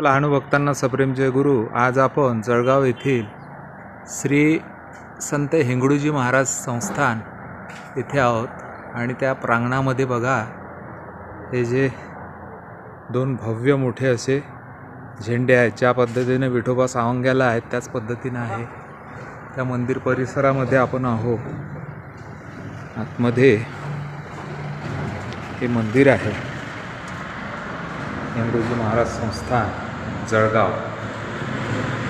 लहानू भक्तांना सप्रेम जय गुरु. आज आपण जळगाव येथील श्री संत हिंगडूजी महाराज संस्थान येथे आहोत. आणि त्या प्रांगणामध्ये बघा हे जे दोन भव्य मोठे असे झेंडे आहेत ज्या पद्धतीने विठोबा सावंग्याला आहेत त्याच पद्धतीनं आहे. त्या मंदिर परिसरामध्ये आपण आहोत. आतमध्ये हे मंदिर आहे. हिंदूजी महाराज संस्थान. जळगाव.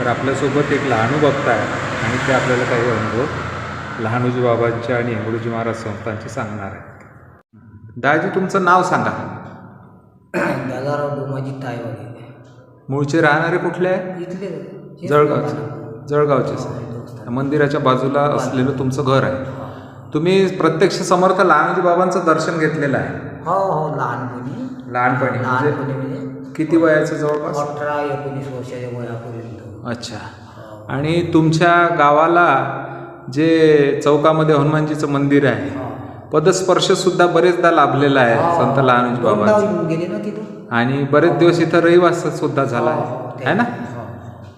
तर आपल्यासोबत एक लहानू भक्त आहे आणि ते आपल्याला काही अनुभव लहानूजी बाबांचे आणि हेंगडूजी महाराज संस्थानचे सांगणार आहेत. दाजी तुमचं नाव सांगा. दादाराव डोमाजी तायवाडे मूळचे राहणारे कुठले आहे? इथले. जळगावचे. जळगावचेच आहे. मंदिराच्या बाजूला असलेलं तुमचं घर आहे. तुम्ही प्रत्यक्ष समर्थ लहानूजी बाबांचं दर्शन घेतलेलं आहे. हो हो लहानपणी. लहानपणी म्हणजे लहानपणी म्हणजे किती वयाचं जवळपास अठरा एकोणीस वर्षाच्या वयापर्यंत अच्छा हो. आणि तुमच्या गावाला जे चौकामध्ये हनुमानजीचं मंदिर आहे हा. पदस्पर्श सुद्धा बरेचदा लाभलेला आहे हा. संत लहानूजी गेले ना तिथून आणि बरेच दिवस इथं रहिवास सुद्धा झाला हो, आहे हो, है ना हो.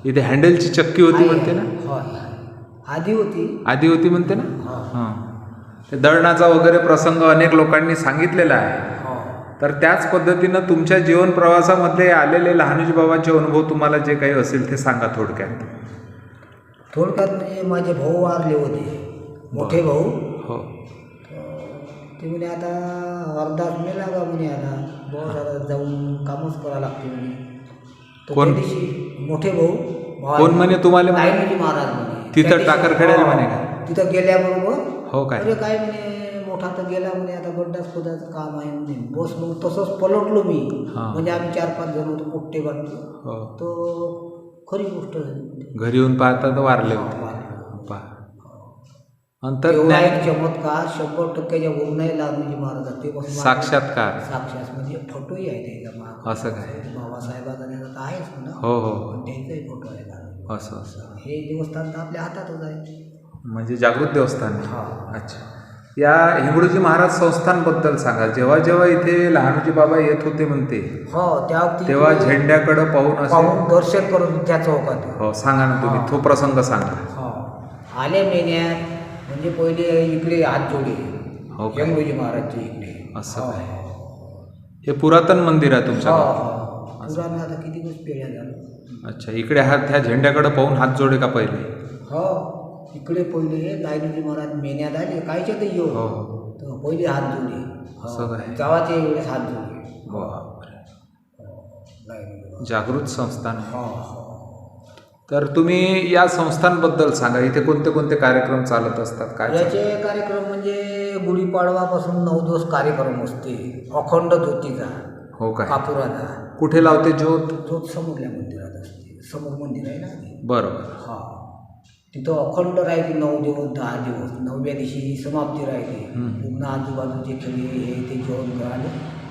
इथे हँडलची चक्की होती म्हणते ना हो. आधी होती आधी होती म्हणते ना हो. हां ते दळणाचा वगैरे प्रसंग अनेक लोकांनी सांगितलेला आहे हो. तर त्याच पद्धतीनं तुमच्या जीवन प्रवासामध्ये आलेले लहानूजी बाबांचे अनुभव तुम्हाला जे काही असेल ते सांगा थोडक्यात. थोडक्यात म्हणजे माझे भाऊ वारले होते. मोठे भाऊ. हो. ते म्हणे आता अर्धाच नाही लागा म्हणे आता. बहुत आता जाऊन कामच करावं लागते म्हणे. कोण? दिवशी मोठे भाऊ कोण म्हणे तुम्हाला महाराज म्हणे. तिथं टाकरखेड्याला म्हणे का? हा, तिथं गेल्याबरोबर हो काय? काय म्हणे मोठा तर गेला म्हणे आता गड्डाच खोदाचं काम आहे म्हणे. बस मग तसंच पलटलो मी. म्हणजे आम्ही चार पाच जण होतो पोट्टे बांधतो हो. तो खरी गोष्ट आहे घरी येऊन पाहता तर वारले. अंतर्ज्ञान एक चमत्कार शंभर टक्क्याच्या वर नाही लागण्याची महाराज ते साक्षात्कार. साक्षात म्हणजे फोटोही आहे त्याच्या माग. असं काय? बाबासाहेबाचा त्याचा आहेच ना हो हो. त्यांचाही फोटो आहे असं असं. हे देवस्थान तर आपल्या हातातच आहे. म्हणजे जागृत देवस्थान. हा. अच्छा. या हिंगडूजी महाराज संस्थानबद्दल सांगा जेव्हा जेव्हा इथे लहानूजी बाबा येत होते म्हणते हो त्या तेव्हा झेंड्याकडं पाहून असे पाहून दर्शन करत त्या चौकात हो सांगा ना तुम्ही तो प्रसंग सांगा हो आले महिन्यात म्हणजे पहिले इकडे हात जोडे हो का? महाराजचे इकडे असं हो. काय? हे पुरातन मंदिर आहे तुमच्या हो, गावात? हो. पुराण आता किती दिवस पिढ्या झालं अच्छा इकडे हात ह्या झेंड्याकडे पाहून हात जोडे का पहिले हो इकडे पहिले लायनोजी महाराज मेन्यात आले कायचे ते येऊ हो तर पहिले हात काय? गावाचे वेळेस हात. लायनोजी महाराज. जागृत संस्थान. हो हो. तर तुम्ही या संस्थांबद्दल सांगा. इथे कोणते कोणते कार्यक्रम चालत असतात? काय? याचे कार्यक्रम म्हणजे गुढीपाडवापासून नऊ दिवस कार्यक्रम असते. अखंड ज्योतीचा. हो काय? कापुराचा. कुठे लावते ज्योत? ज्योत समोरल्या मंदिरात असते. समोर मंदिर आहे ना? बरोबर. हा. तिथं अखंड राहते नऊ दिवस दहा दिवस. नवव्या दिवशी समाप्ती राहते हम्म. पुन्हा आजूबाजूचे खेळे हे ते जेवण करायला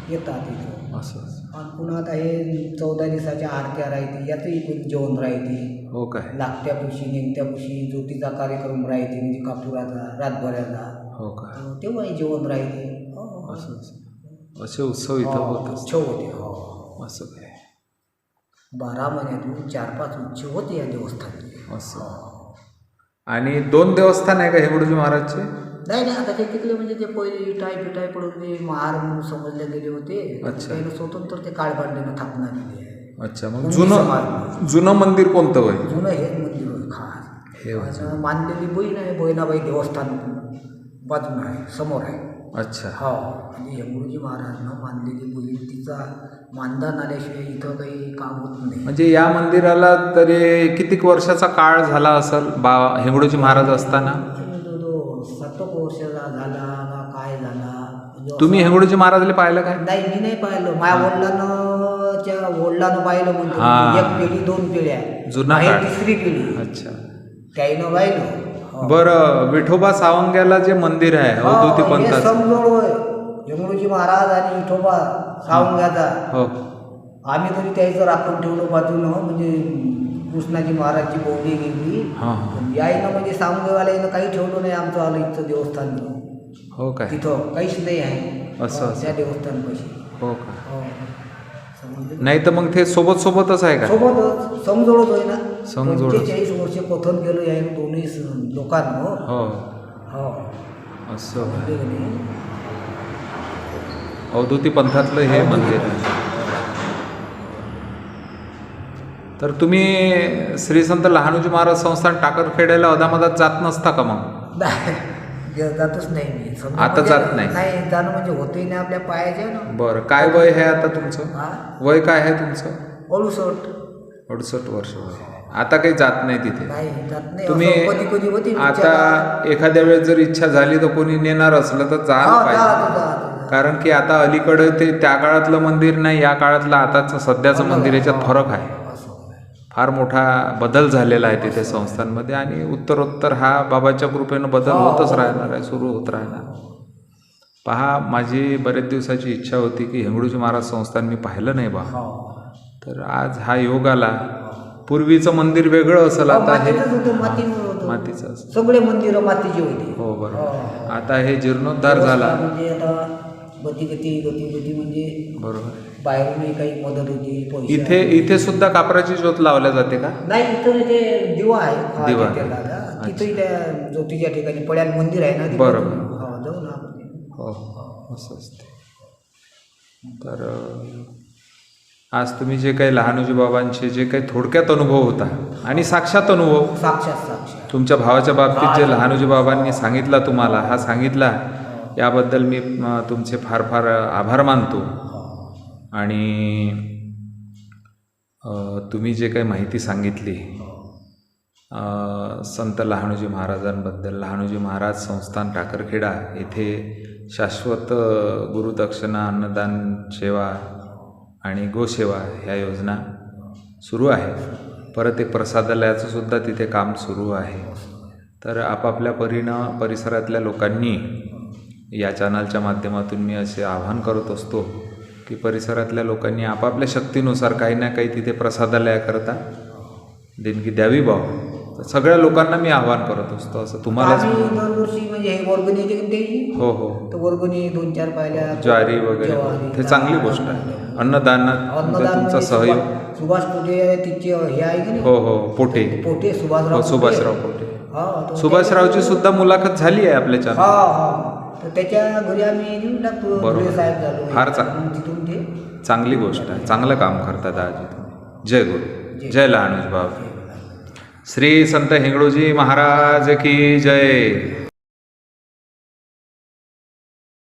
येतात इथं असं असं. आणि पुन्हा आता हे चौदा दिवसाच्या आरत्या राहते यातही पण जेवण राहते हो काय? लागत्या दिवशी नेमत्या दिवशी ज्योतीचा कार्यक्रम राहते म्हणजे कापुराचा रातभराचा. हो काय? तर तेव्हाही जेवण राहते हो. असं असं. असे उत्सव इथं हो, होत असतात. उत्सव होते हो. असं काय? बारा महिन्यातून चार पाच उत्सव होते या देवस्थानी असं. आणि दोन देवस्थान आहे का हेगडूजी महाराजचे नाही नाही आता ते तिकडे म्हणजे ते पहिले इटाय पिटाय पडून ते महार म्हणून समजले गेले होते अच्छा. त्याला स्वतंत्र ते काळबांडेनं स्थापना केली आहे अच्छा मग जुनं. जुनं मंदिर कोणतं होय जुनं हेच मंदिर होय खास हे. आणि मानलेली बहीण आहे बहिणाबाई देवस्थान बाजून आहे समोर आहे अच्छा. हो. म्हणजे यमुडूजी महाराजनं मानलेली बहीण तिचा मानधन आल्याशिवाय इथं काही काम होत नाही. म्हणजे या मंदिराला तरी कितीक वर्षाचा काळ झाला असेल बा हेंगडूजी महाराज असताना? सत्तक वर्षाचा झाला का काय झाला? म्हणजे तुम्ही हेंगडूजी महाराजला पाहिलं काय? नाही मी नाही पाहिलं. माझ्या वडिलांनं च्या वडिलांनं पाहिलं म्हणतो हा. एक पिढी दोन पिढ्या. जुना आहे काळ. तिसरी पिढी. अच्छा. त्याईनं पाहिलं. हो. बरं विठोबा सावंग्याला जे मंदिर आहे अवधूती हो, हे पंथाचं. समजोड होय. महाराज आणि विठोबा सावंगाचा. हो. आम्ही तरी त्याचं राखून ठेवलं बाजूनं म्हणजे कृष्णाजी महाराजची बोवडी गेली. हां हां. याईनं म्हणजे सावंगेवाल्यानं काही ठेवलं नाही आमचं आलं इथचं देवस्थान. हो काय? तिथं काहीच नाही आहे. असं, हो, असं. त्या देवस्थान पैसे हो का? हो. नाही तर मग ते सोबत सोबतच आहे का? सोबतच समजोडच होय ना समजोडच. पंचेचाळीस वर्ष कथन केलं आहे दोन्ही स- लोकांना. हो. हो. असं. ते म्हणे, अवधूती पंथातलं हे मंदिर. आहे तर तुम्ही श्री संत लहानोजी महाराज संस्थान टाकरखेड्याला अदामदात जात नसता का मग? नाही, जातच नाही मी. समजा आता म्हणजे- जात नाही. नाही जाणं म्हणजे होतही नाही आपल्या पायाचे ना. बरं काय वय आहे आता तुमचं? हा? वय काय आहे तुमचं? अडुसट अडुसष्ट वर्ष वय. आता काही जात नाही तिथे. नाही जात नाही. तुम्ही कधी कधी होती आता एखाद्या वेळेस जर इच्छा झाली तर कोणी नेणार असलं तर जायला पाहिजे. कारण की आता अलीकडे ते त्या काळातलं मंदिर नाही या काळातलं आताचं सध्याचं मंदिर याच्यात फरक आहे. फार मोठा बदल झालेला आहे तिथे संस्थांमध्ये आणि उत्तरोत्तर हा बाबाच्या कृपेनं बदल होतच राहणार आहे सुरू होत राहणार. पहा माझी बरेच दिवसाची इच्छा होती की हेंगडूजी महाराज संस्थान मी पाहिलं नाही बा. तर आज हा योग आला. पूर्वीचं मंदिर वेगळं असेल आता हे मातीचं सगळे मंदिर मातीची होती. हो बरोबर. हो. आता हे जीर्णोद्धार झाला. म्हणजे आता गती गती गती गती म्हणजे बरोबर. बाहेरूनही काही मदत होती पैसे इथे इथे सुद्धा कापराची ज्योत लावल्या जाते का नाही इथं ते दिवा आहे हा, दिवा. तिथंही त्या ज्योतीच्या ठिकाणी पड्याल मंदिर आहे ना तिथे. बरोबर. हो, जाऊ ना आपण. हो असं असते तर अं, आज तुम्ही जे काही लहानोजी बाबांचे जे काही थोडक्यात अनुभव होता आणि साक्षात अनुभव साक्षात साक्षात तुमच्या भावाच्या बाबतीत जे लहानोजी बाबांनी सांगितला तुम्हाला हा सांगितला याबद्दल मी अं, तुमचे फार फार आभार मानतो आणि तुम्ही जे काही माहिती सांगितली संत लहानोजी महाराजांबद्दल लहानोजी महाराज संस्थान टाकरखेडा येथे शाश्वत गुरुदक्षिणा अन्नदान सेवा आणि गोसेवा ह्या योजना सुरू आहे परत एक प्रसादालयाचं सुद्धा तिथे काम सुरू आहे. तर आपापल्या परीनं परिसरातल्या लोकांनी या चॅनलच्या माध्यमातून मी असे आवाहन करत असतो की परिसरातल्या लोकांनी आपापल्या शक्तीनुसार काही ना काही तिथे प्रसादालयाकरता देणगी द्यावी भाव. तर सगळ्या लोकांना मी आवाहन करत असतो. असं दरवर्षी म्हणजे हे वर्गणी येते हो हो. तर वर्गणी दोन चार पाहिल्या ज्वारी वगैरे. ते चांगली गोष्ट आहे. अन्नदानात अन्नदान तुमचा म्हणजे सहयोग सुभाष- पोटे तिचे हे आहे की हो हो. पोटे. पोटे सुभाषराव हो. सुभाषराव पोटे. सुभाषरावची सुद्धा मुलाखत झाली आहे आपल्या चॅनल तर त्याच्या घरी आम्ही नेऊन टाकतो. बरोबर. धुळे साहेब झालो. फार मग तिथून ते चांगली गोष्ट आहे. चांगलं काम करतात आजी तुम्ही जय गुरु. जय लहानुज बाबा श्री संत हिंगळूजी महाराज की जय.